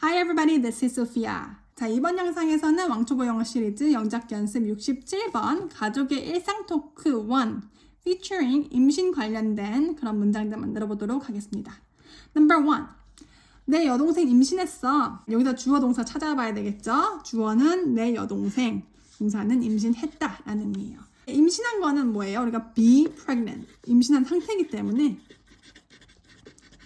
Hi everybody, this is Sophia. 자, 이번 영상에서는 왕초보 영어 시리즈 영작 연습 67번 가족의 일상 토크 1 featuring 임신 관련된 그런 문장들 만들어 보도록 하겠습니다. Number 1. 내 여동생 임신했어. 여기서 주어 동사 찾아봐야 되겠죠? 주어는 내 여동생, 동사는 임신했다 라는 의미예요. 임신한 거는 뭐예요? 우리가 be pregnant. 임신한 상태이기 때문에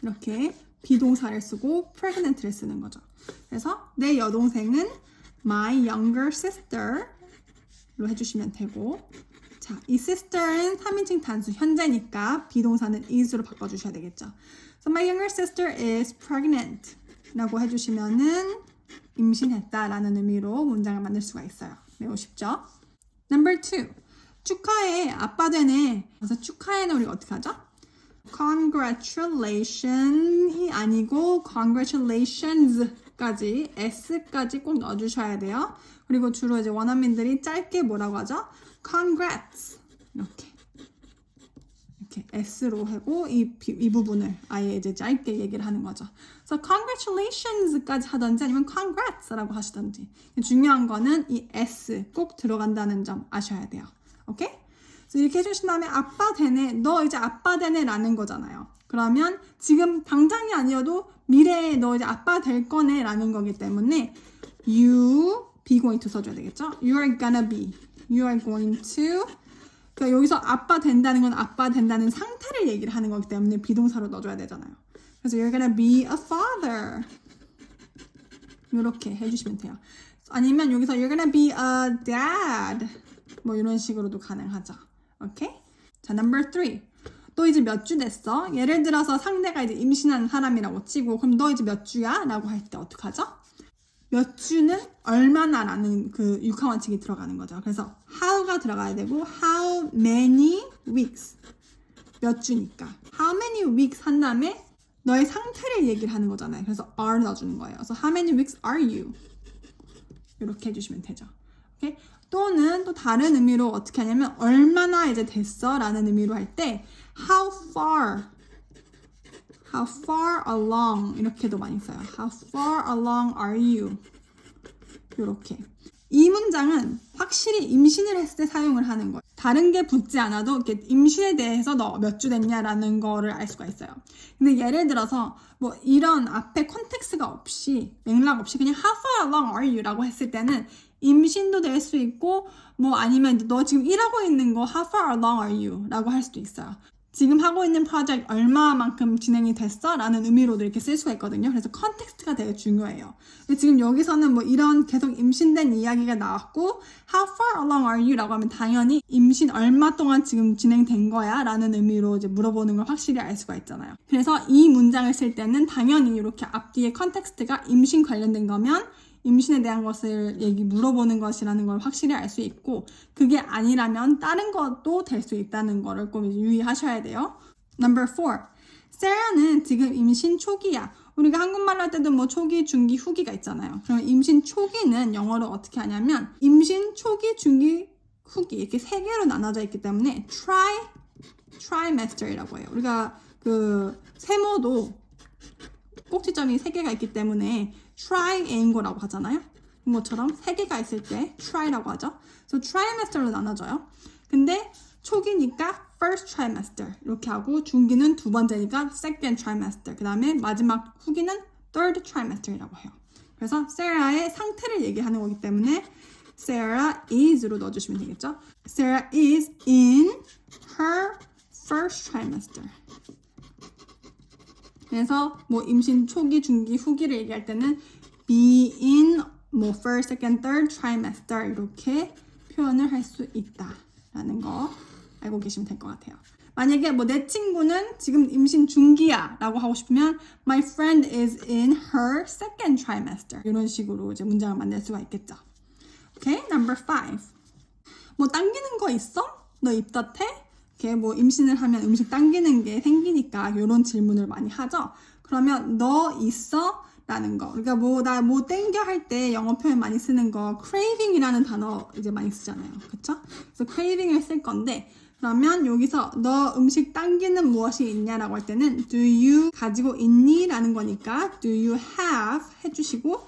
이렇게 비동사를 쓰고 pregnant를 쓰는 거죠. 그래서 내 여동생은 my younger sister로 해주시면 되고 자, 이 sister는 3인칭 단수 현재니까 비동사는 is로 바꿔주셔야 되겠죠. So my younger sister is pregnant 라고 해주시면은 임신했다 라는 의미로 문장을 만들 수가 있어요. 매우 쉽죠? Number two. 축하해. 아빠 되네. 그래서 축하해는 우리가 어떻게 하죠? Congratulation이 아니고 congratulations까지 s까지 꼭 넣어주셔야 돼요. 그리고 주로 이제 원어민들이 짧게 뭐라고 하죠? congrats 이렇게 이렇게 s로 하고 이, 비- 이 부분을 아예 이제 짧게 얘기를 하는 거죠. 그래서 congratulations까지 하든지 아니면 congrats라고 하시든지 중요한 거는 이 s 꼭 들어간다는 점 아셔야 돼요. 오케이? 이렇게 해주신 다음에 아빠 되네, 너 이제 아빠 되네라는 거잖아요. 그러면 지금 당장이 아니어도 미래에 너 이제 아빠 될 거네라는 거기 때문에 you be going to 써줘야 되겠죠? You are gonna be, you are going to. 그러니까 여기서 아빠 된다는 건 아빠 된다는 상태를 얘기를 하는 거기 때문에 비동사로 넣어줘야 되잖아요. 그래서 you're gonna be a father. 이렇게 해주시면 돼요. 아니면 여기서 you're gonna be a dad. 뭐 이런 식으로도 가능하죠. 오케이? 자, number three. 너 이제 몇 주 됐어? 예를 들어서 상대가 이제 임신한 사람이라고 치고 그럼 너 이제 몇 주야? 라고 할 때 어떡하죠? 몇 주는 얼마나 라는 그 육하원칙이 들어가는 거죠. 그래서 how가 들어가야 되고 how many weeks 몇 주니까 how many weeks 한 다음에 너의 상태를 얘기를 하는 거잖아요. 그래서 are 넣어주는 거예요. 그래서 how many weeks are you? 이렇게 해주시면 되죠. 오케이? 또는 또 다른 의미로 어떻게 하냐면 얼마나 이제 됐어? 라는 의미로 할 때 how far how far along 이렇게도 많이 써요. how far along are you? 이렇게 이 문장은 확실히 임신을 했을 때 사용을 하는 거예요. 다른 게 붙지 않아도 이렇게 임신에 대해서 너 몇 주 됐냐라는 거를 알 수가 있어요. 근데 예를 들어서 뭐 이런 앞에 컨텍스가 없이 맥락 없이 그냥 how far along are you라고 했을 때는 임신도 될 수 있고 뭐 아니면 너 지금 일하고 있는 거 how far along are you라고 할 수도 있어요. 지금 하고 있는 프로젝트 얼마만큼 진행이 됐어? 라는 의미로도 이렇게 쓸 수가 있거든요. 그래서 컨텍스트가 되게 중요해요. 근데 지금 여기서는 뭐 이런 계속 임신된 이야기가 나왔고 How far along are you? 라고 하면 당연히 임신 얼마 동안 지금 진행된 거야? 라는 의미로 이제 물어보는 걸 확실히 알 수가 있잖아요. 그래서 이 문장을 쓸 때는 당연히 이렇게 앞뒤에 컨텍스트가 임신 관련된 거면 임신에 대한 것을 얘기 물어보는 것이라는 걸 확실히 알 수 있고 그게 아니라면 다른 것도 될 수 있다는 거를 꼭 유의하셔야 돼요. Number four. 세라는 지금 임신 초기야. 우리가 한국말로 할 때도 뭐 초기, 중기, 후기가 있잖아요. 그러면 임신 초기는 영어로 어떻게 하냐면 임신 초기, 중기, 후기 이렇게 세 개로 나눠져 있기 때문에 try, trimester이라고 해요. 우리가 그 세모도 꼭지점이 세 개가 있기 때문에 triangle라고 하잖아요. 이것처럼 세 개가 있을 때 try라고 하죠. 그래서 trimester로 나눠져요. 근데 초기니까 first trimester 이렇게 하고 중기는 두 번째니까 second trimester 그 다음에 마지막 후기는 third trimester이라고 해요. 그래서 세라의 상태를 얘기하는 거기 때문에 Sarah is로 넣어주시면 되겠죠. Sarah is in her first trimester. 그래서 뭐 임신 초기, 중기, 후기를 얘기할 때는 be in 뭐 first, second, third trimester 이렇게 표현을 할 수 있다라는 거 알고 계시면 될 것 같아요. 만약에 뭐 내 친구는 지금 임신 중기야 라고 하고 싶으면 my friend is in her second trimester 이런 식으로 이제 문장을 만들 수가 있겠죠. 오케이, number five. 뭐 당기는 거 있어? 너 입덧해? 이렇게 뭐 임신을 하면 음식 당기는 게 생기니까 이런 질문을 많이 하죠. 그러면 너 있어? 라는 거. 그러니까 뭐 나뭐 땡겨 할 때 영어 표현 많이 쓰는 거 craving이라는 단어 이제 많이 쓰잖아요. 그쵸? 그래서 craving을 쓸 건데 그러면 여기서 너 음식 당기는 무엇이 있냐라고 할 때는 do you 가지고 있니? 라는 거니까 do you have 해주시고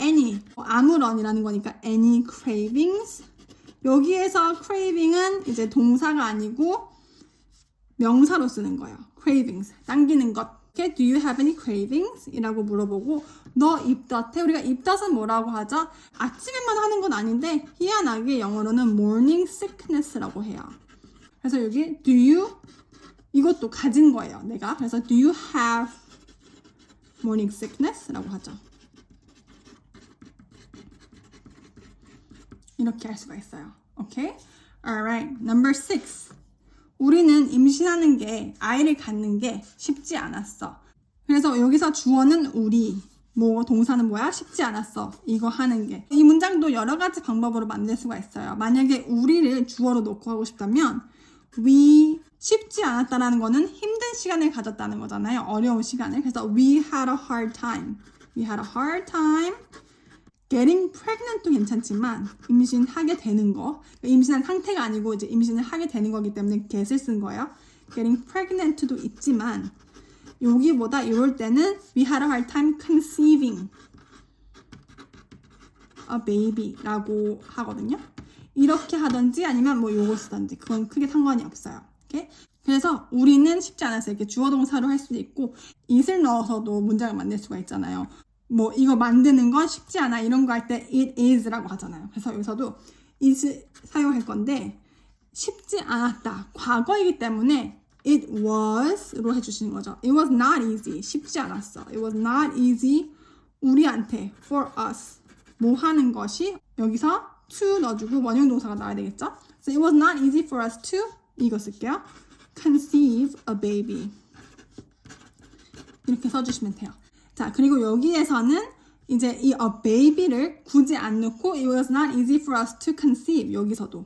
any 뭐 아무런이라는 거니까 any cravings 여기에서 craving은 이제 동사가 아니고 명사로 쓰는 거예요. cravings 당기는 것. do you have any cravings? 이라고 물어보고 너 입덧해? 우리가 입덧은 뭐라고 하죠? 아침에만 하는 건 아닌데 희한하게 영어로는 morning sickness라고 해요. 그래서 여기 do you 이것도 가진 거예요. 내가 그래서 do you have morning sickness라고 하죠. 이렇게 할 수가 있어요. 오케이? Alright. Number six. 우리는 임신하는 게 아이를 갖는 게 쉽지 않았어. 그래서 여기서 주어는 우리, 뭐 동사는 뭐야? 쉽지 않았어. 이거 하는 게. 이 문장도 여러 가지 방법으로 만들 수가 있어요. 만약에 우리를 주어로 놓고 하고 싶다면 we 쉽지 않았다라는 거는 힘든 시간을 가졌다는 거잖아요. 어려운 시간을. 그래서 we had a hard time. We had a hard time. Getting pregnant도 괜찮지만 임신하게 되는 거 임신한 상태가 아니고 이제 임신을 하게 되는 거기 때문에 get을 쓴 거예요. getting pregnant도 있지만 여기보다 이럴 때는 we had a hard time conceiving a baby라고 하거든요. 이렇게 하든지 아니면 뭐 요거 쓰든지 그건 크게 상관이 없어요. 오케이? 그래서 우리는 쉽지 않아서 이렇게 주어 동사로 할 수도 있고 it을 넣어서도 문장을 만들 수가 있잖아요. 뭐 이거 만드는 건 쉽지 않아 이런 거 할 때 it is라고 하잖아요. 그래서 여기서도 is 사용할 건데 쉽지 않았다. 과거이기 때문에 it was로 해주시는 거죠. It was not easy. 쉽지 않았어. It was not easy. 우리한테 for us 뭐 하는 것이 여기서 to 넣어주고 원형 동사가 나와야 되겠죠. So it was not easy for us to 이거 쓸게요. conceive a baby. 이렇게 써주시면 돼요. 자, 그리고 여기에서는 이제 이 a baby를 굳이 안 넣고 it was not easy for us to conceive 여기서도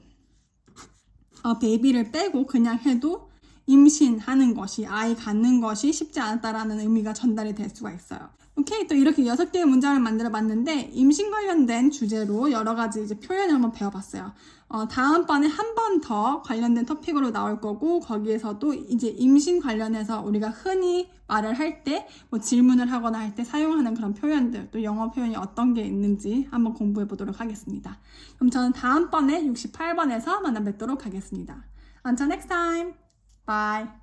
a baby를 빼고 그냥 해도 임신하는 것이 아이 갖는 것이 쉽지 않았다라는 의미가 전달이 될 수가 있어요. 오케이 또 이렇게 여섯 개의 문장을 만들어 봤는데 임신 관련된 주제로 여러 가지 이제 표현을 한번 배워봤어요. 어, 다음번에 한 번 더 관련된 토픽으로 나올 거고 거기에서도 이제 임신 관련해서 우리가 흔히 말을 할 때 뭐 질문을 하거나 할 때 사용하는 그런 표현들 또 영어 표현이 어떤 게 있는지 한번 공부해 보도록 하겠습니다. 그럼 저는 다음번에 68번에서 만나 뵙도록 하겠습니다. Until next time. Bye.